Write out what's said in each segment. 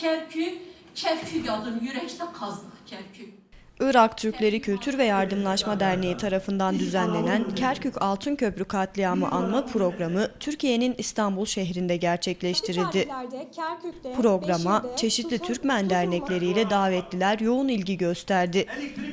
Kerkük, Kerkük adım yürekte kazdık Kerkük. Irak Türkleri Kültür ve Yardımlaşma Derneği tarafından düzenlenen Kerkük Altın Köprü katliamı anma programı Türkiye'nin İstanbul şehrinde gerçekleştirildi. Programa çeşitli Türkmen dernekleriyle davetliler yoğun ilgi gösterdi.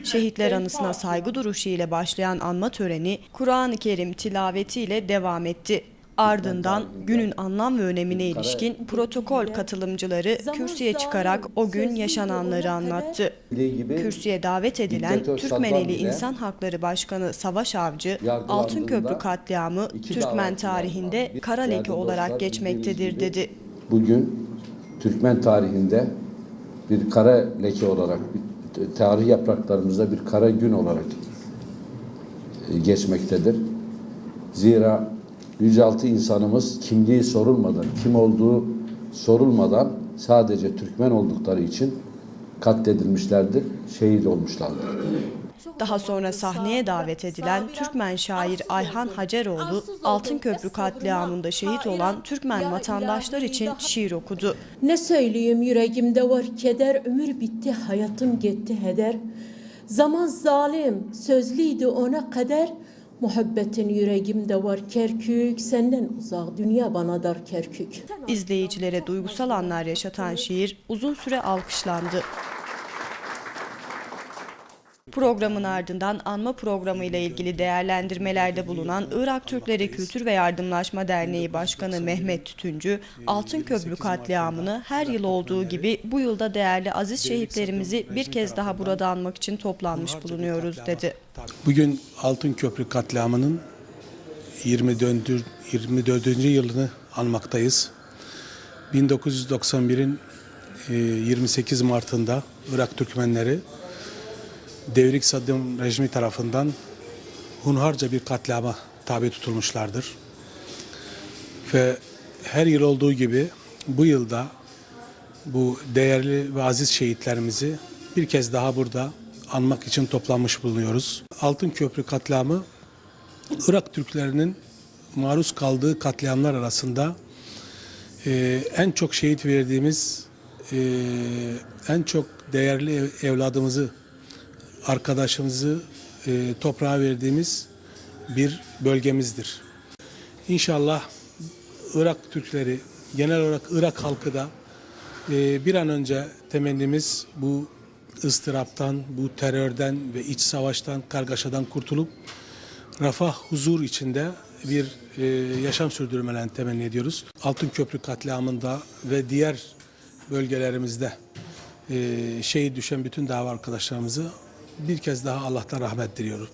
Şehitler anısına saygı duruşu ile başlayan anma töreni Kur'an-ı Kerim tilavetiyle devam etti. Ardından günün anlam ve önemine ilişkin protokol katılımcıları kürsüye çıkarak o gün yaşananları anlattı. Kürsüye davet edilen Türkmeneli İnsan Hakları Başkanı Savaş Avcı, Altınköprü katliamı Türkmen tarihinde kara leke olarak geçmektedir dedi. Bugün Türkmen tarihinde bir kara leke olarak, tarih yapraklarımızda bir kara gün olarak e, geçmektedir. Zira 106 insanımız kimliği sorulmadan, kim olduğu sorulmadan sadece Türkmen oldukları için katledilmişlerdir, şehit olmuşlardır. Daha sonra sahneye davet edilen Türkmen şair Ayhan Haceroğlu, Altınköprü katliamında şehit olan Türkmen vatandaşlar için şiir okudu. Ne söyleyeyim yüreğimde var keder, ömür bitti, hayatım gitti heder. Zaman zalim, sözlüydü ona kader. Muhabbetin yüreğimde var Kerkük, senden uzak, dünya bana dar Kerkük. İzleyicilere duygusal anlar yaşatan şiir uzun süre alkışlandı. Programın ardından anma programı ile ilgili değerlendirmelerde bulunan Irak Türkleri Kültür ve Yardımlaşma Derneği Başkanı Mehmet Tütüncü, Altınköprü katliamını her yıl olduğu gibi bu yılda değerli aziz şehitlerimizi bir kez daha burada anmak için toplanmış bulunuyoruz dedi. Bugün Altın Köprü katliamının 24. 24. yılını anmaktayız. 1991'in e, 28 Mart'ında Irak Türkmenleri Devrik Saddam rejimi tarafından hunharca bir katliama tabi tutulmuşlardır. Ve her yıl olduğu gibi bu yılda bu değerli ve aziz şehitlerimizi bir kez daha burada anmak için toplanmış bulunuyoruz. Altın Köprü katliamı Irak Türklerinin maruz kaldığı katliamlar arasında e, en çok şehit verdiğimiz, e, en çok değerli ev- evladımızı, arkadaşımızı e, toprağa verdiğimiz bir bölgemizdir. İnşallah Irak Türkleri, genel olarak Irak halkı da e, bir an önce temennimiz bu ıstıraptan, bu terörden ve iç savaştan, kargaşadan kurtulup refah, huzur içinde bir e, yaşam sürdürmelerini temenni ediyoruz. Altın Köprü katliamında ve diğer bölgelerimizde e, şehit düşen bütün dava arkadaşlarımızı bir kez daha Allah'tan rahmet diliyorum.